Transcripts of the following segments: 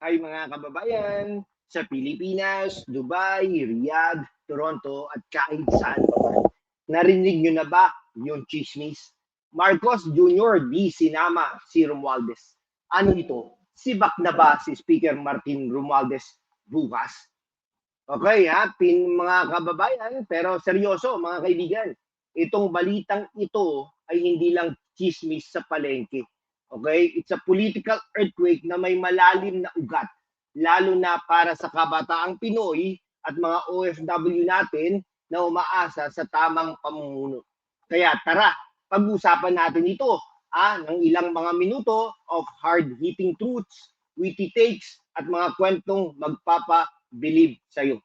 ay mga kababayan sa Pilipinas, Dubai, Riyadh, Toronto at kahit saan pa man. Narinig nyo na ba yung chismis? Marcos Jr. di sinama si Romualdez. Ano ito? Sibak na ba si Speaker Martin Romualdez bukas? Okay ha, pin mga kababayan, pero seryoso mga kaibigan. Itong balitang ito ay hindi lang chismis sa palengke. Okay? It's a political earthquake na may malalim na ugat, lalo na para sa kabataang Pinoy at mga OFW natin na umaasa sa tamang pamumuno. Kaya tara, pag-usapan natin ito ah, ng ilang mga minuto of hard-hitting truths, witty takes, at mga kwentong magpapa-believe sa'yo.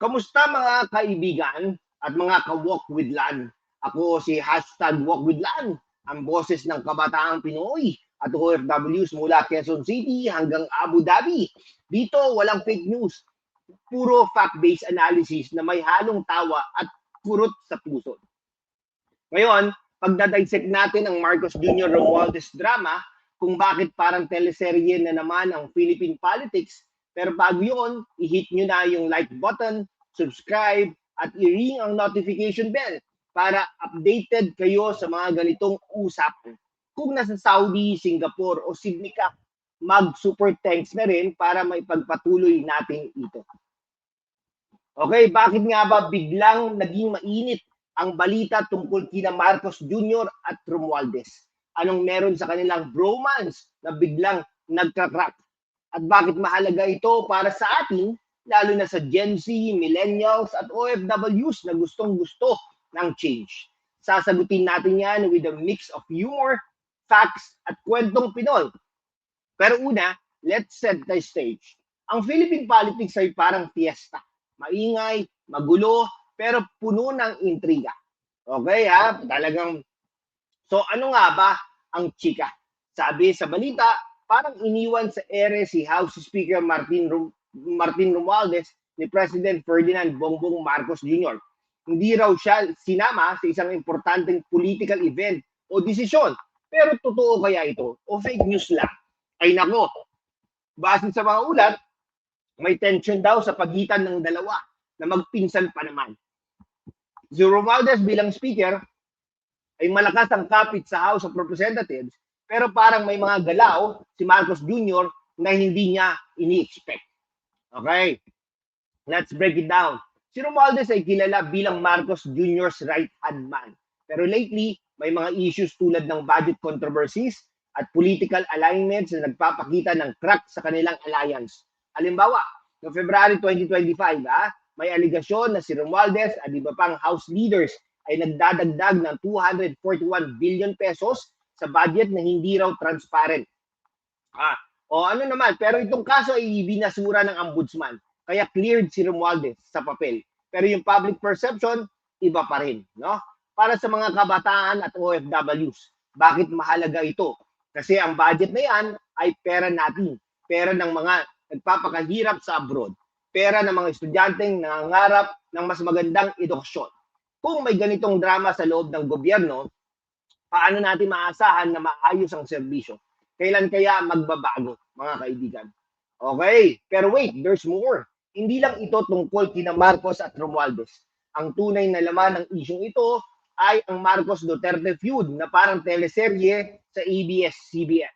Kamusta mga kaibigan at mga ka-walk with Lan? Ako si hashtag walk with Lan, ang boses ng kabataang Pinoy at OFWs mula Quezon City hanggang Abu Dhabi. Dito walang fake news, puro fact-based analysis na may halong tawa at kurot sa puso. Ngayon, pagdadissect natin ang Marcos Jr. Romualdez drama kung bakit parang teleserye na naman ang Philippine politics. Pero bago yun, i-hit nyo na yung like button, subscribe, at i-ring ang notification bell para updated kayo sa mga ganitong usapan. Kung nasa Saudi, Singapore o Sydney ka, mag-super thanks na rin para may pagpatuloy natin ito. Okay, bakit nga ba biglang naging mainit ang balita tungkol kina Marcos Jr. at Romualdez? Anong meron sa kanilang bromance na biglang nagka-crack? At bakit mahalaga ito para sa atin, lalo na sa Gen Z, Millennials at OFWs na gustong-gusto ng change? Sasagutin natin yan with a mix of humor, facts at kwentong Pinoy. Pero una, let's set the stage. Ang Philippine politics ay parang fiesta maingay, magulo, pero puno ng intriga. Okay ha? Talagang, so ano nga ba ang chika? Sabi sa balita, parang iniwan sa ere si House Speaker Martin, Martin Romualdez ni President Ferdinand Bongbong Marcos Jr. Hindi raw siya sinama sa isang importanteng political event o desisyon. Pero totoo kaya ito? O fake news lang? Ay nako, base sa mga ulat, may tension daw sa pagitan ng dalawa na magpinsan pa naman. Si Romualdez bilang speaker ay malakas ang kapit sa House of Representatives pero parang may mga galaw si Marcos Jr. na hindi niya ini-expect. Okay, let's break it down. Si Romualdez ay kilala bilang Marcos Jr.'s right-hand man. Pero lately, may mga issues tulad ng budget controversies at political alignments na nagpapakita ng crack sa kanilang alliance. Halimbawa, noong February 2025, ah, may aligasyon na si Romualdez at iba pang House leaders ay nagdadagdag ng 241 billion pesos sa budget na hindi raw transparent. Ah, o ano naman, pero itong kaso ay binasura ng ombudsman. Kaya cleared si Romualdez sa papel. Pero yung public perception, iba pa rin. No? Para sa mga kabataan at OFWs, bakit mahalaga ito? Kasi ang budget na yan ay pera natin. Pera ng mga nagpapakahirap sa abroad. Pera ng mga estudyanteng nangangarap ng mas magandang edukasyon. Kung may ganitong drama sa loob ng gobyerno, paano natin maasahan na maayos ang serbisyo? Kailan kaya magbabago, mga kaibigan? Okay, pero wait, there's more. Hindi lang ito tungkol kina Marcos at Romualdez. Ang tunay na laman ng isyong ito ay ang Marcos Duterte feud na parang teleserye sa ABS-CBN.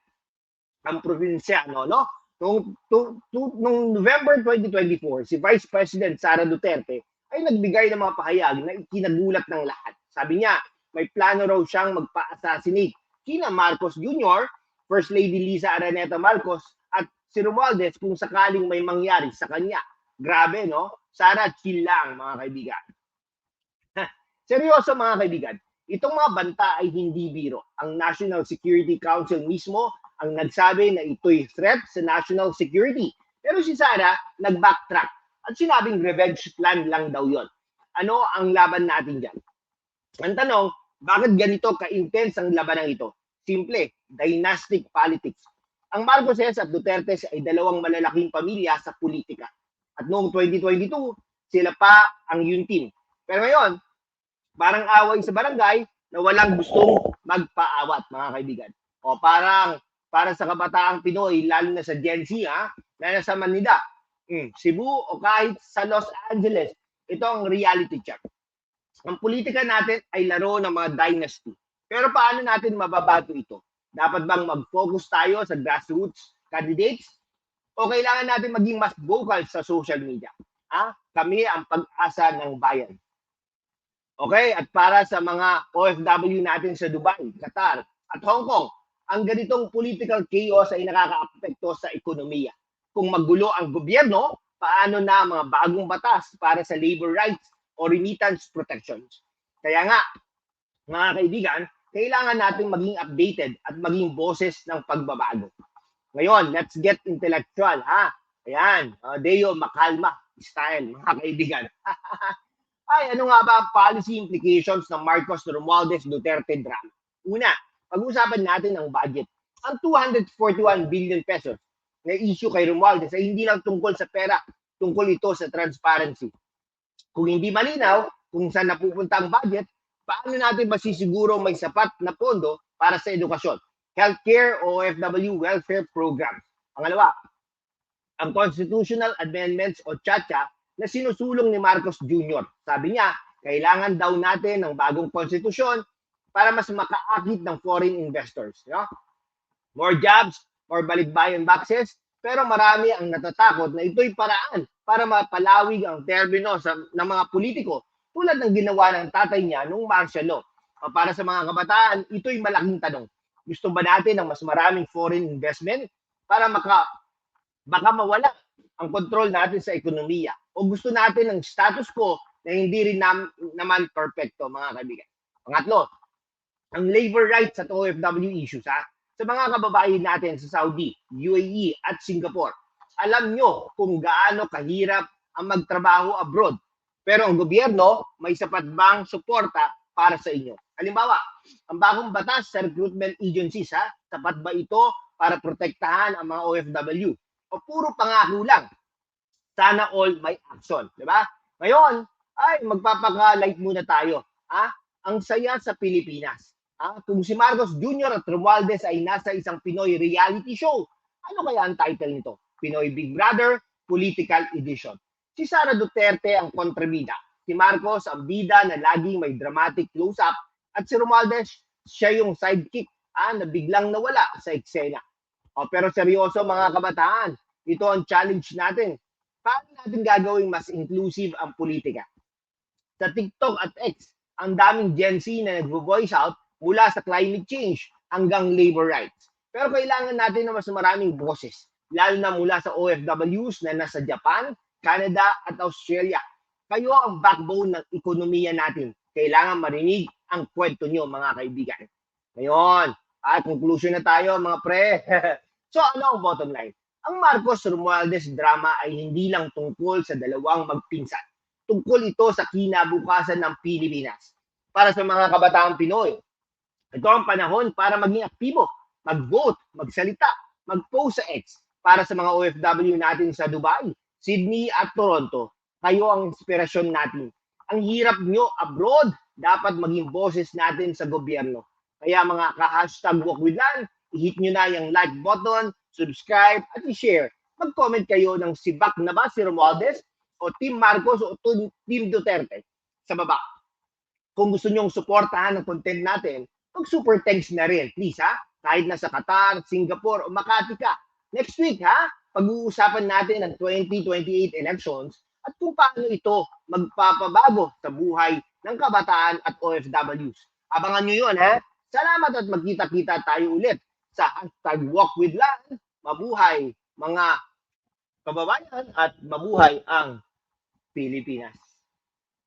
Ang probinsyano, no? Noong, to, to, noong November 2024, si Vice President Sara Duterte ay nagbigay ng mga pahayag na ikinagulat ng lahat. Sabi niya, may plano raw siyang magpa-assassinate kina Marcos Jr., First Lady Lisa Araneta Marcos, at si Romualdez kung sakaling may mangyari sa kanya. Grabe, no? Sara, chill lang, mga kaibigan. Seryoso, mga kaibigan. Itong mga banta ay hindi biro. Ang National Security Council mismo ang nagsabi na ito'y threat sa national security. Pero si Sara, nag-backtrack at sinabing revenge plan lang daw yon. Ano ang laban natin dyan? Ang tanong, bakit ganito ka-intense ang labanang ito? Simple, dynastic politics. Ang Marcoses at Duterte ay dalawang malalaking pamilya sa politika. At noong 2022, sila pa ang yuntin. Pero ngayon, parang away sa barangay na walang gustong magpaawat, mga kaibigan. O parang para sa kabataang Pinoy, lalo na sa Gen Z, ha? na nasa Manila, mm, Cebu o kahit sa Los Angeles. Ito ang reality check. Ang politika natin ay laro ng mga dynasty. Pero paano natin mababago ito? Dapat bang mag-focus tayo sa grassroots candidates? O kailangan natin maging mas vocal sa social media? Ha? Kami ang pag-asa ng bayan. Okay? At para sa mga OFW natin sa Dubai, Qatar, at Hong Kong, ang ganitong political chaos ay nakakaapekto sa ekonomiya. Kung magulo ang gobyerno, paano na ang mga bagong batas para sa labor rights o remittance protections? Kaya nga, mga kaibigan, kailangan nating maging updated at maging boses ng pagbabago. Ngayon, let's get intellectual, ha? Ayan, uh, Deo Makalma style, mga kaibigan. Ay, ano nga ba ang policy implications ng Marcos Romualdez Duterte drama? Una, pag-usapan natin ang budget. Ang 241 billion pesos na issue kay Romualdez ay hindi lang tungkol sa pera, tungkol ito sa transparency. Kung hindi malinaw kung saan napupunta ang budget, paano natin masisiguro may sapat na pondo para sa edukasyon, healthcare OFW welfare program? Pangalawa, ang constitutional amendments o CHACHA na sinusulong ni Marcos Jr. Sabi niya, kailangan daw natin ng bagong konstitusyon para mas makaakit ng foreign investors. No? More jobs, more balikbayan boxes, pero marami ang natatakot na ito'y paraan para mapalawig ang termino sa, ng mga politiko tulad ng ginawa ng tatay niya nung martial law. Para sa mga kabataan, ito'y malaking tanong. Gusto ba natin ng mas maraming foreign investment para maka, baka mawala ang control natin sa ekonomiya? O gusto natin ng status quo na hindi rin nam, naman perfecto, mga kaibigan? Pangatlo, ang labor rights at OFW issues, ha? Sa mga kababayan natin sa Saudi, UAE at Singapore, alam nyo kung gaano kahirap ang magtrabaho abroad. Pero ang gobyerno, may sapat bang suporta para sa inyo? Halimbawa, ang bagong batas sa recruitment agencies, ha? Sapat ba ito para protektahan ang mga OFW? O puro pangako lang? Sana all may action, di ba? Ngayon, ay magpapaka-light muna tayo. Ha? Ang saya sa Pilipinas. Ha? Kung si Marcos Jr. at Romualdez ay nasa isang Pinoy reality show, ano kaya ang title nito? Pinoy Big Brother Political Edition. Si Sara Duterte ang kontrabida. Si Marcos ang bida na laging may dramatic close-up at si Romualdez siya yung sidekick ah, na biglang nawala sa eksena. O, pero seryoso mga kabataan, ito ang challenge natin. Paano natin gagawing mas inclusive ang politika? Sa TikTok at X, ang daming Gen Z na nagvo-voice out mula sa climate change hanggang labor rights. Pero kailangan natin na mas maraming boses, lalo na mula sa OFWs na nasa Japan, Canada at Australia. Kayo ang backbone ng ekonomiya natin. Kailangan marinig ang kwento nyo, mga kaibigan. Ngayon, at conclusion na tayo, mga pre. so ano ang bottom line? Ang Marcos Romualdez drama ay hindi lang tungkol sa dalawang magpinsan. Tungkol ito sa kinabukasan ng Pilipinas. Para sa mga kabataang Pinoy, ito ang panahon para maging aktibo, mag-vote, magsalita, mag-post sa X para sa mga OFW natin sa Dubai, Sydney at Toronto. Kayo ang inspirasyon natin. Ang hirap nyo abroad, dapat maging boses natin sa gobyerno. Kaya mga ka-hashtag walkwithlan, i-hit nyo na yung like button, subscribe, at i-share. Mag-comment kayo ng si Bak na ba, si Romualdez, o Team Marcos, o Team Duterte sa baba. Kung gusto nyong suportahan ang content natin, mag super thanks na rin, please ha. Kahit nasa Qatar, Singapore, o Makati ka. Next week ha, pag-uusapan natin ang 2028 elections at kung paano ito magpapabago sa buhay ng kabataan at OFWs. Abangan nyo yun ha. Salamat at magkita-kita tayo ulit sa hashtag Walk with Land. Mabuhay mga kababayan at mabuhay ang Pilipinas.